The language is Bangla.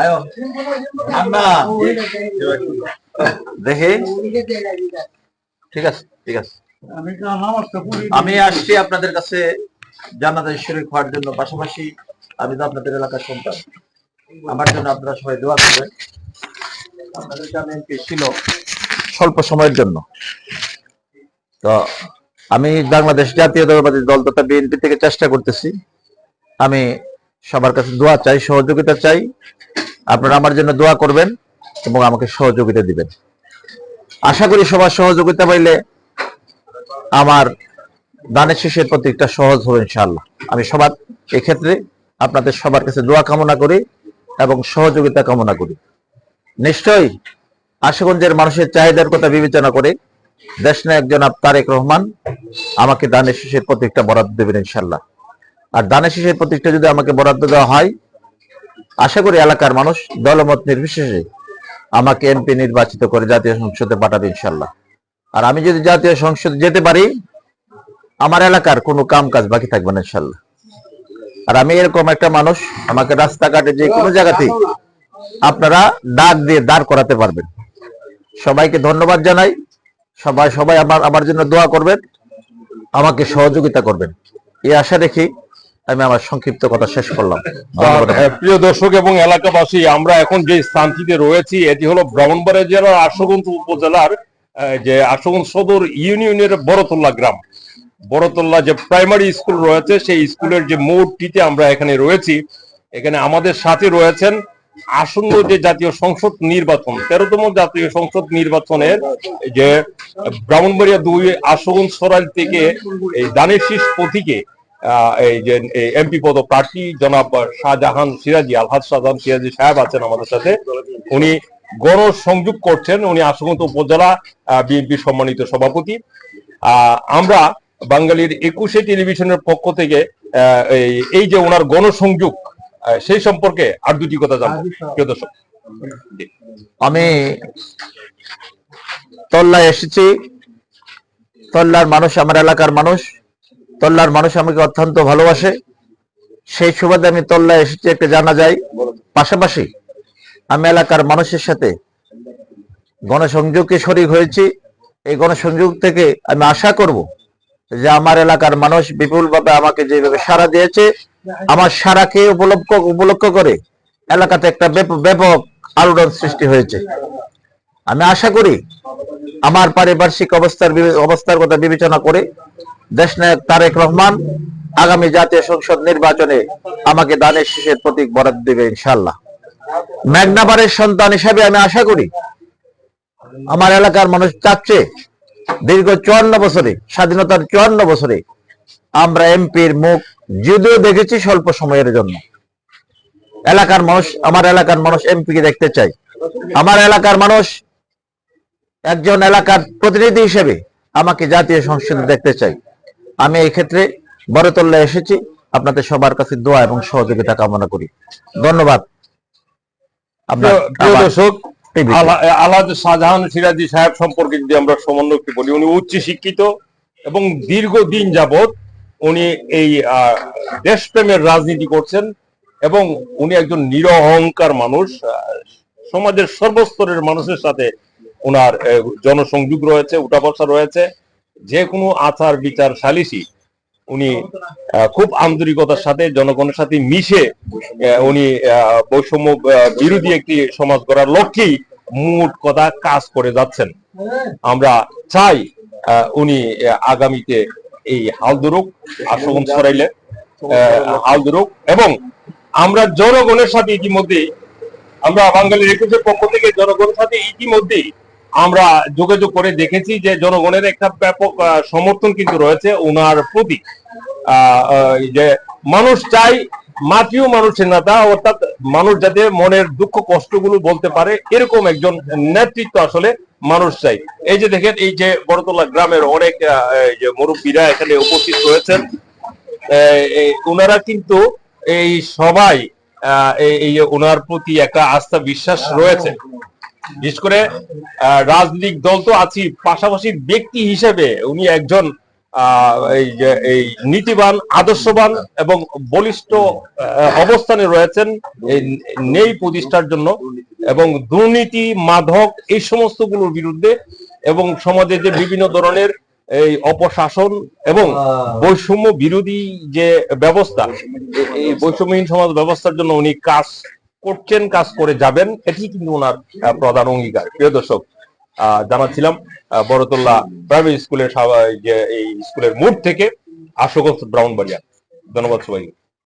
আয়ো আন্না দেখি। ঠিক আছে ঠিক আছে। আমি আসছি আপনাদের কাছে জান্নাত শরীর খাওয়ার জন্য। পাশাপাশি আমি তো আপনাদের এলাকার সন্তান। আমার জন্য আপনারা সবাই দোয়া করবেন। আপনাদের এমপি ছিল স্বল্প সময়ের জন্য। তো আমি বাংলাদেশ জাতীয়তাবাদী দল তথা বিএনপি থেকে চেষ্টা করতেছি। আমি সবার কাছে দোয়া চাই, সহযোগিতা চাই। আপনারা আমার জন্য দোয়া করবেন এবং আমাকে সহযোগিতা দিবেন। আশা করি সবার সহযোগিতা পাইলে আমার দানের শেষের প্রতীকটা সহজ হবে ইনশাআল্লাহ। আমি সবার এক্ষেত্রে আপনাদের সবার কাছে দোয়া কামনা করি এবং সহযোগিতা কামনা করি। নিশ্চয়ই আশুগঞ্জের মানুষের চাহিদার কথা বিবেচনা করে দেশ নায়ক জনাব তারেক রহমান আমাকে দানের শেষের প্রতীকটা বরাদ্দ দেবেন ইনশাল্লাহ আর দানের শেষের প্রতীকটা যদি আমাকে বরাদ্দ দেওয়া হয়, আশা করি এলাকার মানুষ দলমত নির্বিশেষে আমাকে এমপি নির্বাচিত করে জাতীয় সংসদে পাঠাবে ইনশাল্লাহ আর আমি যদি জাতীয় সংসদে যেতে পারি, আমার এলাকার কোনো কাম কাজ বাকি থাকবে না, ইনশাল্লাহ। আর আমি এরকম একটা মানুষ, আমাকে রাস্তাঘাটে যে কোনো জায়গাতেই আপনারা ডাক দিয়ে দাঁড় করাতে পারবেন। সবাইকে ধন্যবাদ জানাই। সবাই সবাই আমার আমার জন্য দোয়া করবেন, আমাকে সহযোগিতা করবেন। এই আশা রেখে আমি আমার সংক্ষিপ্ত কথা শেষ করলাম। প্রিয় দর্শক এবং এলাকাবাসী, আমরা এখন যে স্থানটিতে রয়েছি, এটি হলো ব্রাহ্মণবাড়িয়া জেলার আশুগঞ্জ উপজেলার যে আশুগঞ্জ সদর ইউনিয়নের বড়তল্লা গ্রাম। বড়তল্লা যে প্রাইমারি স্কুল রয়েছে সেই স্কুলের যে মোড়টিতে আমরা এখানে রয়েছি। এখানে আমাদের সাথে রয়েছেন আসন্ন যে জাতীয় সংসদ নির্বাচন তেরোতম জাতীয় সংসদ নির্বাচনের যে ব্রাহ্মণবাড়িয়া দুই আশুগঞ্জ সরাইল থেকে এই দানের শীষ আহ, এই যে এমপি পদ প্রার্থী জনাব শাহজাহান সিরাজি আলহাজ শাহজাহান সিরাজি সাহেব আছেন আমাদের সাথে। উনি গণসংযোগ করছেন উনি আশুগঞ্জ উপজেলা বিএনপি সম্মানিত সভাপতি। আমরা বাঙালির একুশে টেলিভিশনের পক্ষ থেকে এই যে ওনার গণসংযোগ সেই সম্পর্কে আর দুটি কথা জানব। প্রিয় দর্শক। আমি তল্লায় এসেছি। তল্লার মানুষ আমার এলাকার মানুষ। তল্লার মানুষ আমাকে অত্যন্ত ভালোবাসে। সেই সুবাদে আমি তল্লায় এসেছি, একটা জানা যায়। পাশাপাশি আমি এলাকার মানুষের সাথে গণসংযোগে শরিক হয়েছি। এই গণসংযোগ থেকে আমি আশা করব যে আমার এলাকার মানুষ বিপুলভাবে আমাকে যেভাবে সাড়া দিয়েছে, আমার সারাকে উপলক্ষ উপলক্ষ করে এলাকাতে একটা ব্যাপ- ব্যাপক আলোড়ন সৃষ্টি হয়েছে। আমি আশা করি আমার পারিপার্শ্বিক অবস্থার অবস্থার কথা বিবেচনা করে দেশ দেশনায়ক তারেক রহমান আগামী জাতীয় সংসদ নির্বাচনে আমাকে দানের শেষের প্রতীক বরাদ্দ দেবে ইনশাল্লাহ মেঘনাবারের সন্তান হিসাবে আমি আশা করি আমার এলাকার মানুষ চাচ্ছে দীর্ঘ চুয়ান্ন বছরে, স্বাধীনতার চুয়ান্ন বছরে আমরা এমপির মুখ যদিও দেখেছি স্বল্প সময়ের জন্য। এলাকার মানুষ, আমার এলাকার মানুষ এমপি কে দেখতে চাই আমার এলাকার মানুষ একজন এলাকার প্রতিনিধি হিসেবে আমাকে জাতীয় সংসদে দেখতে চাই আমি এই ক্ষেত্রে বড়তল্লা এসেছি। আপনাদের সবার কাছে দোয়া এবং সহযোগিতা কামনা করি। ধন্যবাদ আপনার প্রিয়- প্রিয় আবার দর্শক আলহাজ শাহজাহান সিরাজি সাহেব সম্পর্কে যদি আমরা সমন্বয় একটু বলি উনি উচ্চ শিক্ষিত এবং দীর্ঘদিন যাবত উনি এই দেশপ্রেমের রাজনীতি করছেন এবং উনি একজন নিরহংকার মানুষ সমাজের সর্বস্তরের মানুষের সাথে ওনার জনসংযোগ রয়েছে উঠাবসা রয়েছে যে কোনো আচার বিচার সালিসি উনি খুব আন্তরিকতার সাথে জনগণের সাথে মিশে উনি বৈষম্য বিরোধী একটি সমাজ গড়ার লক্ষ্যেই মোট কথা কাজ করে যাচ্ছেন। আমরা চাই উনি আগামীতে এই হাল ধরুক আশ্রম ছড়াইলে আহ, হাল ধরুক এবং আমরা জনগণের সাথে ইতিমধ্যে আমরা বাঙালির একুশের পক্ষ থেকে জনগণের সাথে ইতিমধ্যেই আমরা যোগাযোগ করে দেখেছি যে জনগণের একটা ব্যাপক সমর্থন কিন্তু রয়েছে ওনার প্রতি। যে মানুষ চাই মাটিও মানুষের নেতা, অর্থাৎ মানুষ যাতে মনের দুঃখ, কষ্টগুলো বলতে পারে, এরকম একজন নেতৃত্ব আসলে মানুষ চাই। এই যে দেখেন, এই যে বড়তলা গ্রামের অনেক যে মুরব্বীরা এখানে উপস্থিত রয়েছেন ওনারা কিন্তু এই সবাই এই- ওনার প্রতি একটা আস্থা, বিশ্বাস রয়েছে। বিশেষ করে রাজনৈতিক দল তো আছি, পাশাপাশি ব্যক্তি হিসেবে উনি একজন এই নীতিবান, আদর্শবান এবং বলিষ্ঠ অবস্থানে রয়েছেন এই নেই প্রতিষ্ঠার জন্য এবং দুর্নীতি, মাদক এই সমস্তগুলোর বিরুদ্ধে এবং সমাজে যে বিভিন্ন ধরনের এই অপশাসন এবং বৈষম্য বিরোধী যে ব্যবস্থা, এই বৈষম্যহীন সমাজ ব্যবস্থার জন্য উনি কাজ করছেন, কাজ করে যাবেন, এটি কিন্তু ওনার প্রধান অঙ্গীকার। প্রিয় দর্শক জানাচ্ছিলাম বড়তল্লা প্রাইভেট স্কুলের যে এই স্কুলের মোড় থেকে আশুগঞ্জ ব্রাউনবাড়িয়া। ধন্যবাদ সবাইকে।